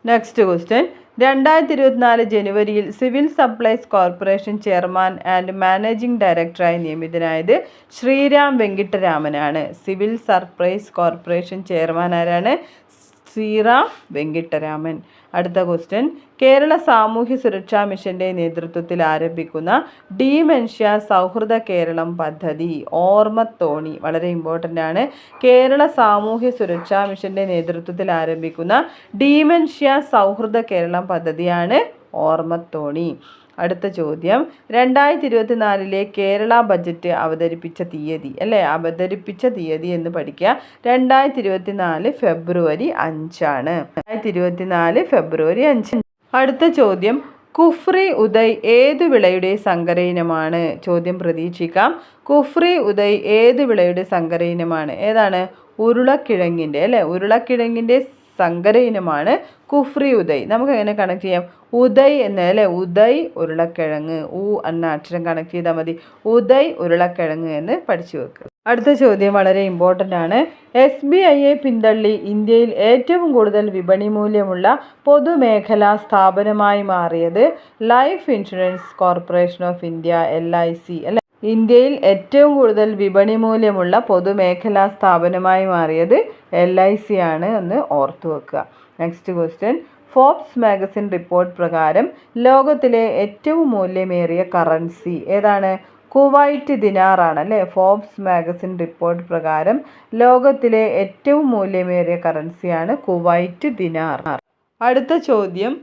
നെക്സ്റ്റ് ക്വസ്റ്റ്യൻ രണ്ടായിരത്തി ഇരുപത്തിനാല് ജനുവരിയിൽ civil supplies corporation chairman and managing ഡയറക്ടറായി നിയമിതനായത് ശ്രീരാം വെങ്കിട്ടരാമനാണ്. സിവിൽ സർപ്രൈസ് കോർപ്പറേഷൻ ചെയർമാൻ ആരാണ്? ശ്രീറാം വെങ്കിട്ടരാമൻ. അടുത്ത ക്വസ്റ്റ്യൻ. കേരള സാമൂഹ്യ സുരക്ഷാ മിഷന്റെ നേതൃത്വത്തിൽ ആരംഭിക്കുന്ന ഡീമെൻഷ്യ സൗഹൃദ കേരളം പദ്ധതി ഓർമ്മത്തോണി വളരെ ഇമ്പോർട്ടന്റ് ആണ്. കേരള സാമൂഹ്യ സുരക്ഷാ മിഷന്റെ നേതൃത്വത്തിൽ ആരംഭിക്കുന്ന ഡീമെൻഷ്യ സൗഹൃദ കേരളം പദ്ധതിയാണ് ഓർമ്മത്തോണി. അടുത്ത ചോദ്യം. രണ്ടായിരത്തി ഇരുപത്തിനാലിലെ കേരള ബജറ്റ് അവതരിപ്പിച്ച തീയതി അല്ലേ? അവതരിപ്പിച്ച തീയതി എന്ന് പഠിക്കുക. രണ്ടായിരത്തി ഇരുപത്തിനാല് ഫെബ്രുവരി അഞ്ചാണ്. രണ്ടായിരത്തി ഇരുപത്തിനാല് ഫെബ്രുവരി അഞ്ച്. അടുത്ത ചോദ്യം. കുഫ്രി ഉദയ് ഏതു വിളയുടെ സങ്കര ഇനമാണ് ചോദ്യം പ്രതീക്ഷിക്കാം. കുഫ്രി ഉദയ് ഏത് വിളയുടെ സങ്കര ഇനമാണ് ഏതാണ്? ഉരുളക്കിഴങ്ങിന്റെ അല്ലേ? ഉരുളക്കിഴങ്ങിന്റെ സങ്കര ഇനമാണ് കുഫ്രി ഉദയ്. നമുക്ക് എങ്ങനെ കണക്ട് ചെയ്യാം? ഉദയ് എന്ന് അല്ലേ? ഉദയ് ഉരുളക്കിഴങ്ങ്. ഉ എന്ന അക്ഷരം കണക്ട് ചെയ്താൽ മതി. ഉദയ് ഉരുളക്കിഴങ്ങ് എന്ന് പഠിച്ചു വെക്കുക അടുത്ത ചോദ്യം വളരെ ഇമ്പോർട്ടന്റ് ആണ്. എസ് ബി ഐയെ പിന്തള്ളി ഇന്ത്യയിൽ ഏറ്റവും കൂടുതൽ വിപണി മൂല്യമുള്ള പൊതുമേഖലാ സ്ഥാപനമായി മാറിയത് life insurance corporation of India L I C അല്ലെ? ഇന്ത്യയിൽ ഏറ്റവും കൂടുതൽ വിപണി മൂല്യമുള്ള പൊതുമേഖലാ സ്ഥാപനമായി മാറിയത് എൽ ഐ സി ആണ് എന്ന് ഓർത്തു വെക്കുക. Next question Forbes magazine report പ്രകാരം ലോകത്തിലെ ഏറ്റവും മൂല്യമേറിയ കറൻസി ഏതാണ്? കുവൈറ്റ് ദിനാറാണ് അല്ലേ? ഫോർബ്സ് മാഗസിൻ റിപ്പോർട്ട് പ്രകാരം ലോകത്തിലെ ഏറ്റവും മൂല്യമേറിയ കറൻസിയാണ് കുവൈറ്റ് ദിനാർ അടുത്ത ചോദ്യം.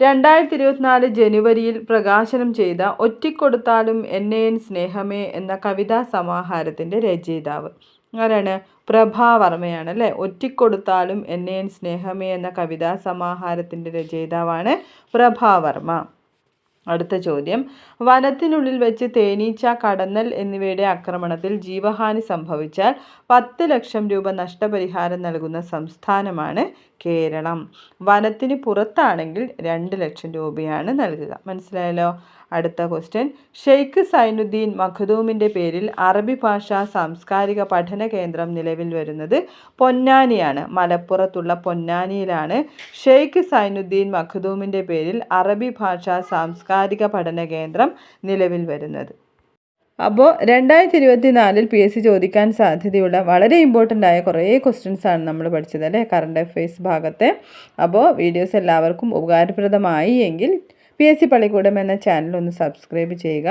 രണ്ടായിരത്തി ഇരുപത്തിനാല് ജനുവരിയിൽ പ്രകാശനം ചെയ്ത ഒറ്റിക്കൊടുത്താലും എന്നെ എൻ സ്നേഹമേ എന്ന കവിതാ സമാഹാരത്തിന്റെ രചയിതാവ്. ആരാണ്? പ്രഭാവർമ്മയാണ് അല്ലേ? ഒറ്റിക്കൊടുത്താലും എന്നെ എൻ സ്നേഹമേ എന്ന കവിതാ സമാഹാരത്തിന്റെ രചയിതാവാണ് പ്രഭാവർമ്മ അടുത്ത ചോദ്യം. വനത്തിനുള്ളിൽ വെച്ച് തേനീച്ച കടന്നൽ എന്നിവയുടെ ആക്രമണത്തിൽ ജീവഹാനി സംഭവിച്ചാൽ പത്ത് ലക്ഷം രൂപ നഷ്ടപരിഹാരം നൽകുന്ന സംസ്ഥാനമാണ് കേരളം. വനത്തിന് പുറത്താണെങ്കിൽ രണ്ട് ലക്ഷം രൂപയാണ് നൽകുക. മനസ്സിലായല്ലോ? അടുത്ത ക്വസ്റ്റ്യൻ ഷെയ്ഖ് സൈനുദ്ദീൻ മഖദൂമിന്റെ പേരിൽ അറബി ഭാഷാ സാംസ്കാരിക പഠന കേന്ദ്രം നിലവിൽ വരുന്നത് പൊന്നാനിയാണ്. മലപ്പുറത്തുള്ള പൊന്നാനിയിലാണ്. ഷെയ്ഖ് സൈനുദ്ദീൻ മഖദൂമിന്റെ പേരിൽ അറബി ഭാഷാ സാംസ്കാരിക പഠന കേന്ദ്രം നിലവിൽ വരുന്നത്. അപ്പോൾ രണ്ടായിരത്തി ഇരുപത്തി നാലിൽ പി എസ് സി ചോദിക്കാൻ സാധ്യതയുള്ള വളരെ ഇമ്പോർട്ടന്റ് ആയ കുറേ ക്വസ്റ്റ്യൻസ് ആണ് നമ്മൾ പഠിച്ചത് അല്ലേ? കറണ്ട് അഫയേഴ്സ് ഭാഗത്തെ. അപ്പോൾ വീഡിയോസ് എല്ലാവർക്കും ഉപകാരപ്രദമായി എങ്കിൽ പി എസ് സി പള്ളിക്കൂടം എന്ന ചാനൽ ഒന്ന് സബ്സ്ക്രൈബ് ചെയ്യുക.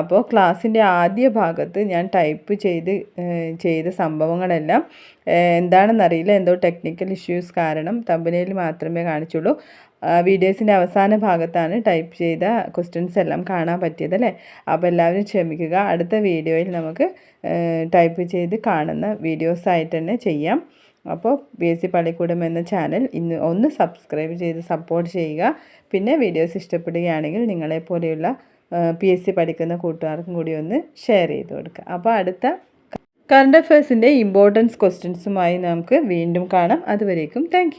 അപ്പോൾ ക്ലാസ്സിന്റെ ആദ്യ ഭാഗത്ത് ഞാൻ ടൈപ്പ് ചെയ്ത് ചെയ്ത സംഭവങ്ങളെല്ലാം എന്താണെന്നറിയില്ല എന്തോ ടെക്നിക്കൽ ഇഷ്യൂസ് കാരണം തമ്പനയിൽ മാത്രമേ കാണിച്ചുള്ളൂ. വീഡിയോസിന്റെ അവസാന ഭാഗത്താണ് ടൈപ്പ് ചെയ്ത ക്വസ്റ്റ്യൻസ് എല്ലാം കാണാൻ പറ്റിയത് അല്ലേ? അപ്പോൾ എല്ലാവരും ക്ഷമിക്കുക. അടുത്ത വീഡിയോയിൽ നമുക്ക് ടൈപ്പ് ചെയ്ത് കാണുന്ന വീഡിയോസായിട്ട് തന്നെ ചെയ്യാം. അപ്പോൾ ബി എസ് സി പള്ളിക്കൂടം എന്ന ചാനൽ ഇന്ന് ഒന്ന് സബ്സ്ക്രൈബ് ചെയ്ത് സപ്പോർട്ട് ചെയ്യുക. പിന്നെ വീഡിയോസ് ഇഷ്ടപ്പെടുകയാണെങ്കിൽ നിങ്ങളെപ്പോലെയുള്ള പി എസ് സി പഠിക്കുന്ന കൂട്ടുകാർക്കും കൂടി ഒന്ന് ഷെയർ ചെയ്ത് കൊടുക്കുക. അപ്പോൾ അടുത്ത കറണ്ട് അഫയേഴ്സിന്റെ ഇമ്പോർട്ടൻസ് ക്വസ്റ്റ്യൻസുമായി നമുക്ക് വീണ്ടും കാണാം. അതുവരേക്കും താങ്ക്